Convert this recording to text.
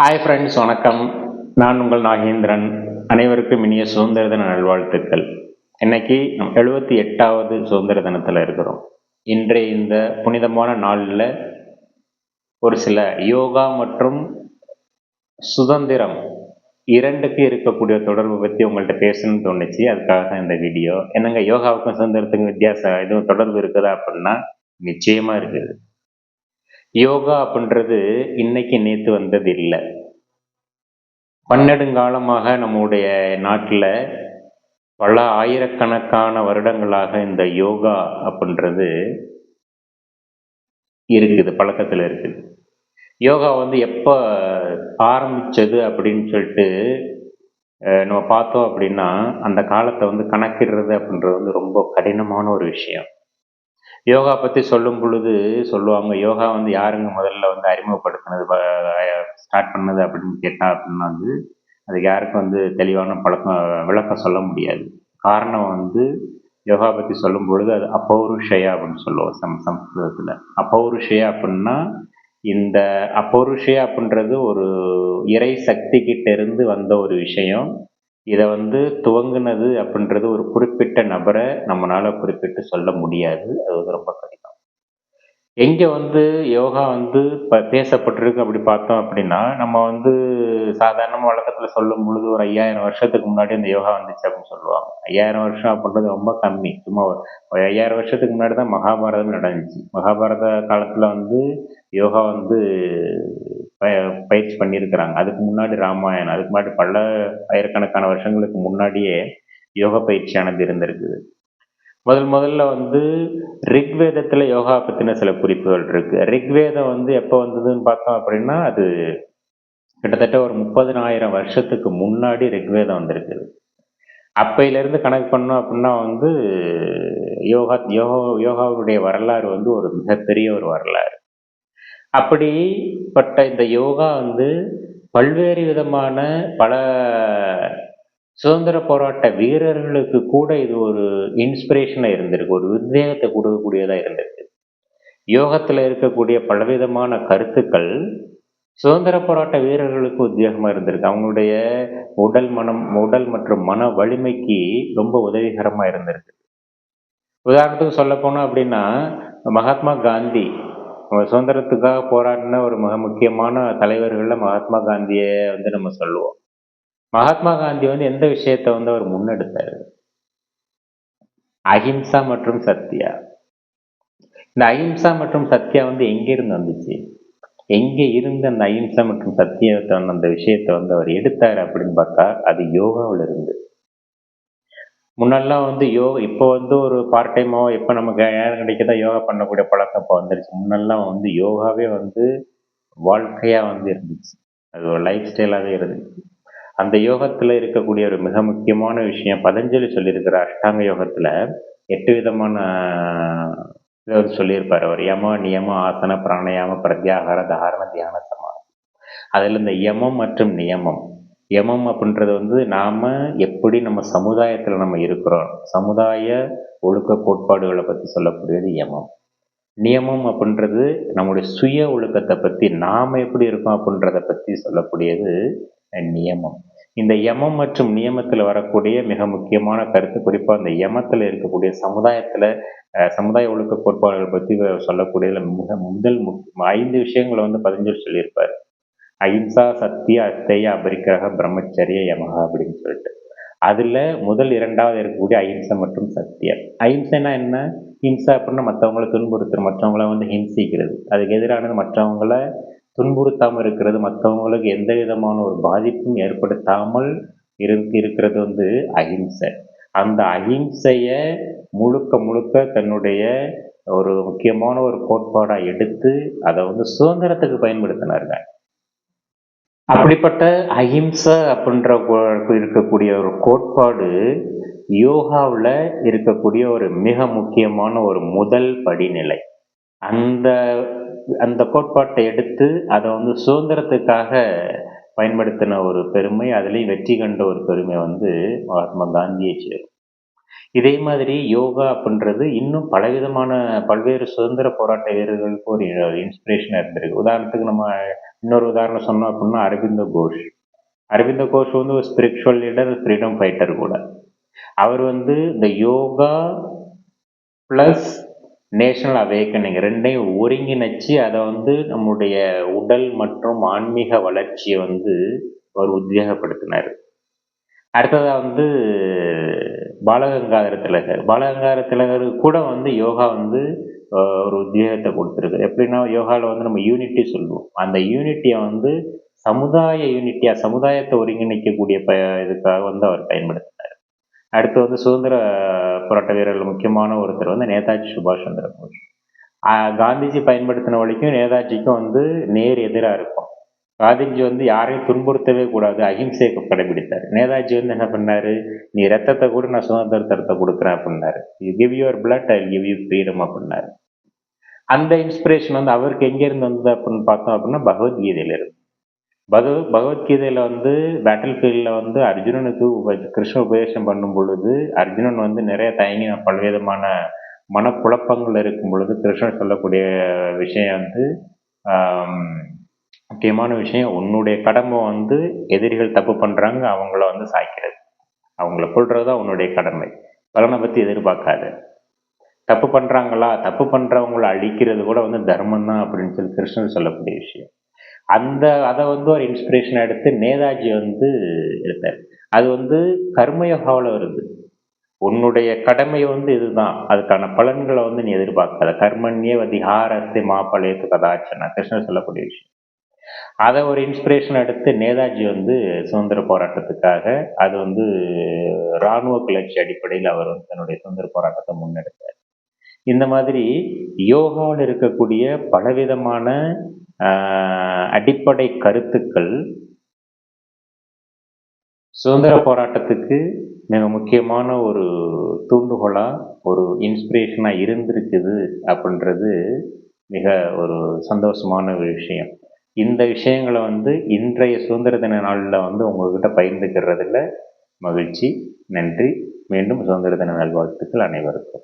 Hi friends வணக்கம். நான் உங்கள் நாகேந்திரன். அனைவருக்கும் இனிய சுதந்திர தின நல்வாழ்த்துக்கள். இன்னைக்கு நம் எழுபத்தி எட்டாவது சுதந்திர தினத்தில் இருக்கிறோம். இன்றைய இந்த புனிதமான நாளில் ஒரு சில யோகா மற்றும் சுதந்திரம் இரண்டுக்கு இருக்கக்கூடிய தொடர்பு பற்றி உங்கள்கிட்ட பேசணும்னு தோணுச்சு. அதுக்காக தான் இந்த வீடியோ. என்னங்க யோகாவுக்கும் சுதந்திரத்துக்கும் வித்தியாசம்? எதுவும் தொடர்பு இருக்குதா அப்படின்னா நிச்சயமாக இருக்குது. யோகா அப்படின்றது இன்னைக்கு நேற்று வந்தது இல்லை. பன்னெடுங்காலமாக நம்முடைய நாட்டில் பல ஆயிரக்கணக்கான வருடங்களாக இந்த யோகா அப்படின்றது இருக்குது பழக்கத்தில் இருக்குது. யோகா வந்து எப்போ ஆரம்பிச்சது அப்படின்னு சொல்லிட்டு நம்ம பார்த்தோம் அப்படின்னா அந்த காலத்தை வந்து கணக்கிடுறது அப்படின்றது வந்து ரொம்ப கடினமான ஒரு விஷயம். யோகா பற்றி சொல்லும் பொழுது சொல்லுவாங்க யோகா வந்து யாருங்க முதல்ல வந்து அறிமுகப்படுத்தினது ஸ்டார்ட் பண்ணது அப்படின்னு கேட்டால் அப்படின்னா வந்து அதுக்கு யாருக்கும் வந்து தெளிவான பழக்கம் விளக்கம் சொல்ல முடியாது. காரணம் வந்து யோகா பற்றி சொல்லும் பொழுது அது அப்பௌருஷயா அப்படின்னு சொல்லுவோம் சம் சம்ஸ்கிருதத்தில். அப்பௌருஷயா அப்படின்னா இந்த அப்பௌருஷயா அப்படின்றது ஒரு இறை சக்தி கிட்ட இருந்து வந்த ஒரு விஷயம். இதை வந்து துவங்குனது அப்படின்றது ஒரு குறிப்பிட்ட நபரை நம்மளால் குறிப்பிட்டு சொல்ல முடியாது. அது வந்து ரொம்ப கடினம். எங்க வந்து யோகா வந்து இப்போ பேசப்பட்டிருக்கு அப்படி பார்த்தோம் அப்படின்னா நம்ம வந்து சாதாரணமாக வழக்கத்துல சொல்லும் பொழுது ஒரு ஐயாயிரம் வருஷத்துக்கு முன்னாடி அந்த யோகா வந்துச்சு அப்படின்னு சொல்லுவாங்க. ஐயாயிரம் வருஷம் அப்படின்றது ரொம்ப கம்மி. சும்மா ஒரு ஐயாயிரம் வருஷத்துக்கு முன்னாடி தான் மகாபாரதம் நடந்துச்சு. மகாபாரத காலத்துல வந்து யோகா வந்து ப- பயிற்சி பண்ணியிருக்கிறாங்க. அதுக்கு முன்னாடி ராமாயணம் அதுக்கு முன்னாடி பல ஆயிரக்கணக்கான வருஷங்களுக்கு முன்னாடியே யோகா பயிற்சியானது இருந்திருக்குது. முதல் முதல்ல வந்து ரிக்வேதத்தில் யோகா பற்றின சில குறிப்புகள் இருக்கு. ரிக்வேதம் வந்து எப்போ வந்ததுன்னு பார்த்தோம் அப்படின்னா அது கிட்டத்தட்ட ஒரு முப்பதினாயிரம் வருஷத்துக்கு முன்னாடி ரிக்வேதம் வந்திருக்குது அப்பையிலேருந்து கணக்கு பண்ணோம் அப்படின்னா வந்து யோகா யோகா யோகாவுடைய வரலாறு வந்து ஒரு மிகப்பெரிய ஒரு வரலாறு. அப்படிப்பட்ட இந்த யோகா வந்து பல்வேறு விதமான பல சுதந்திர போராட்ட வீரர்களுக்கு கூட இது ஒரு இன்ஸ்பிரேஷனாக இருந்திருக்கு. ஒரு உத்வேகத்தை கொடுக்கக்கூடியதாக இருந்திருக்கு. யோகத்தில் இருக்கக்கூடிய பலவிதமான கருத்துக்கள் சுதந்திர போராட்ட வீரர்களுக்கு உத்வேகமாக இருந்திருக்கு. அவங்களுடைய உடல் மனம் உடல் மற்றும் மன வலிமைக்கு ரொம்ப உதவிகரமாக இருந்திருக்கு. உதாரணத்துக்கு சொல்ல போனோம் அப்படின்னா மகாத்மா காந்தி நம்ம சுதந்திரத்துக்காக போராடின ஒரு மிக முக்கியமான தலைவர்களில் மகாத்மா காந்தியை வந்து நம்ம சொல்லுவோம். மகாத்மா காந்தி வந்து எந்த விஷயத்தை வந்து அவர் முன்னெடுத்தாரு? அஹிம்சா மற்றும் சத்யா இந்த அஹிம்சா மற்றும் சத்யா வந்து எங்க இருந்து வந்துச்சு? எங்க இருந்து அந்த அஹிம்சா மற்றும் சத்தியத்தை வந்து அந்த விஷயத்தை வந்து அவர் எடுத்தார் அப்படின்னு பார்த்தா அது யோகாவுல இருந்து. முன்னெல்லாம் வந்து யோகா இப்போ வந்து ஒரு பார்ட் டைமோ எப்போ நமக்கு நேரம் கிடைக்குதோ யோகா பண்ணக்கூடிய பழக்கம் இப்போ வந்துருச்சு. முன்னெல்லாம் வந்து யோகாவே வந்து வாழ்க்கையா வந்து இருந்துச்சு. அது ஒரு லைஃப் ஸ்டைலாகவே இருந்துச்சு. அந்த யோகத்தில் இருக்கக்கூடிய ஒரு மிக முக்கியமான விஷயம் பதஞ்சலி சொல்லியிருக்கிற அஷ்டாங்க யோகத்தில் எட்டு விதமான சொல்லியிருப்பார் அவர். யம நியம ஆசன பிராணயாம பிரத்யாகார தாரண தியான சமாதி. அதில் இந்த யமம் மற்றும் நியமம். யமம் அப்படின்றது வந்து நாம் எப்படி நம்ம சமுதாயத்தில் நம்ம இருக்கிறோம் சமுதாய ஒழுக்க கோட்பாடுகளை பற்றி சொல்லக்கூடியது யமம். நியமம் அப்படின்றது நம்முடைய சுய ஒழுக்கத்தை பற்றி நாம் எப்படி இருக்கோம் அப்படின்றத பற்றி சொல்லக்கூடியது நியமம். இந்த யமம் மற்றும் நியமத்தில் வரக்கூடிய மிக முக்கியமான கருத்து குறிப்பாக அந்த யமத்தில் இருக்கக்கூடிய சமுதாயத்தில் சமுதாய ஒழுக்க கோட்பாடுகள் பற்றி சொல்லக்கூடியதில் மிக முதல் ஐந்து விஷயங்களை வந்து பதஞ்சலி சொல்லியிருப்பார். அஹிம்சா சத்திய அத்தைய அபரிக்கிரக பிரம்மச்சரிய யமகா அப்படின்னு சொல்லிட்டு. அதில் முதல் இரண்டாவது இருக்கக்கூடிய அஹிம்சை மற்றும் சத்தியம் அஹிம்சைனா என்ன? ஹிம்சா அப்படின்னா மற்றவங்கள துன்புறுத்துறது மற்றவங்கள வந்து ஹிம்சிக்கிறது. அதுக்கு எதிரானது மற்றவங்கள துன்புறுத்தாமல் இருக்கிறது. மற்றவங்களுக்கு எந்த விதமான ஒரு பாதிப்பும் ஏற்படுத்தாமல் இருந்து இருக்கிறது வந்து அஹிம்சை. அந்த அஹிம்சையை முழுக்க முழுக்க தன்னுடைய ஒரு முக்கியமான ஒரு கோட்பாடா எடுத்து அதை வந்து சுதந்திரத்துக்கு பயன்படுத்தினாருங்க அப்படிப்பட்ட அஹிம்சை அப்படின்ற இருக்கக்கூடிய ஒரு கோட்பாடு யோகாவுல இருக்கக்கூடிய ஒரு மிக முக்கியமான ஒரு முதல் படிநிலை. அந்த அந்த கோட்பாட்டை எடுத்து அதை வந்து சுதந்திரத்துக்காக பயன்படுத்தின ஒரு பெருமை அதுலேயும் வெற்றி கண்ட ஒரு பெருமை வந்து மகாத்மா காந்தியை சேரும் இதே மாதிரி யோகா அப்படின்றது இன்னும் பலவிதமான பல்வேறு சுதந்திர போராட்ட வீரர்களுக்கு ஒரு இன்ஸ்பிரேஷனாக இருந்திருக்கு. உதாரணத்துக்கு நம்ம இன்னொரு உதாரணம் சொன்னோம் அப்படின்னா அரவிந்த கோஷ். அரவிந்த கோஷ் வந்து ஒரு ஸ்பிரிச்சுவல் லீடர் ஃப்ரீடம் ஃபைட்டர் கூட. அவர் வந்து இந்த யோகா ப்ளஸ் நேஷனல் அவேக்கனிங் ரெண்டையும் ஒருங்கிணைச்சு அதை வந்து நம்முடைய உடல் மற்றும் ஆன்மீக வளர்ச்சியை வந்து அவர் உத்வேகப்படுத்தினார். அடுத்ததாக வந்து பாலகங்காதர திலகர். பாலகங்காதர திலகர் கூட வந்து யோகா வந்து ஒரு உத்வேகத்தை கொடுத்துருக்கு எப்படின்னா யோகாவில் வந்து நம்ம யூனிட்டி சொல்லுவோம். அந்த யூனிட்டியை வந்து சமுதாய யூனிட்டியாக சமுதாயத்தை ஒருங்கிணைக்கக்கூடிய ப இதுக்காக வந்து அவர் பயன்படுத்தினார். அடுத்து வந்து சுதந்திர போராட்ட வீரர்கள் முக்கியமான ஒருத்தர் வந்து நேதாஜி சுபாஷ் சந்திர போஸ். காந்திஜி பயன்படுத்தின வழிக்கும் நேதாஜிக்கும் வந்து நேர் எதிராக இருக்கும். காந்திஜி வந்து யாரையும் துன்புறுத்தவே கூடாது அஹிம்சையை கடைபிடித்தார். நேதாஜி வந்து என்ன பண்ணாரு? நீ ரத்தத்தை கூட நான் சுதந்திரத்தை கொடுக்குறேன் அப்படின்னாரு. You give your blood I give you freedom அப்படின்னாரு. அந்த இன்ஸ்பிரேஷன் வந்து அவருக்கு எங்கேருந்து வந்தது அப்படின்னு பார்த்தோம் அப்படின்னா பகவத்கீதையில பகவ பகவத்கீதையில் வந்து பேட்டில் ஃபீல்டில் வந்து அர்ஜுனனுக்கு உப கிருஷ்ண உபதேசம் பண்ணும் பொழுது அர்ஜுனன் வந்து நிறைய தயங்கி பல்விதமான மனக்குழப்பங்கள் இருக்கும் பொழுது கிருஷ்ணன் சொல்லக்கூடிய விஷயம் வந்து முக்கியமான விஷயம் உன்னுடைய கடமை வந்து எதிரிகள் தப்பு பண்ணுறாங்க அவங்கள வந்து சாய்க்கிறது. அவங்கள கொள்றது தான் உன்னுடைய கடமை. பலனை பற்றி எதிர்பார்க்காது. தப்பு பண்ணுறாங்களா தப்பு பண்ணுறவங்கள அழிக்கிறது கூட வந்து தர்மம் தான் அப்படின்னு சொல்லி கிருஷ்ணன் சொல்லக்கூடிய விஷயம். அந்த அதை வந்து ஒரு இன்ஸ்பிரேஷன் எடுத்து நேதாஜி வந்து எடுத்தார். அது வந்து கர்மயோகாவில் வருது. உன்னுடைய கடமை வந்து இதுதான். அதுக்கான பலன்களை வந்து நீ எதிர்பார்க்காத. கர்மண்யே வதிஹாரஸ்தி மாப்பழையத்து கதாச்சனா. கிருஷ்ணன் சொல்லக்கூடிய விஷயம். அதை ஒரு இன்ஸ்பிரேஷன் எடுத்து நேதாஜி வந்து சுதந்திர போராட்டத்துக்காக அது வந்து இராணுவ கிளர்ச்சி அடிப்படையில் அவர் வந்து தன்னுடைய சுதந்திர போராட்டத்தை முன்னெடுத்தார். இந்த மாதிரி யோகாவில் இருக்கக்கூடிய பலவிதமான அடிப்படை கருத்துக்கள் சுதந்திர போராட்டத்துக்கு மிக முக்கியமான ஒரு தூண்டுகோலாக ஒரு இன்ஸ்பிரேஷனாக இருந்திருக்குது அப்படின்றது மிக ஒரு சந்தோஷமான ஒரு விஷயம். இந்த விஷயங்களை வந்து இன்றைய சுதந்திர தின நாளில் வந்து உங்கள்கிட்ட பகிர்ந்துக்கிறதுல மகிழ்ச்சி. நன்றி. மீண்டும் சுதந்திர தின நல்வாழ்த்துக்கள் அனைவருக்கும்.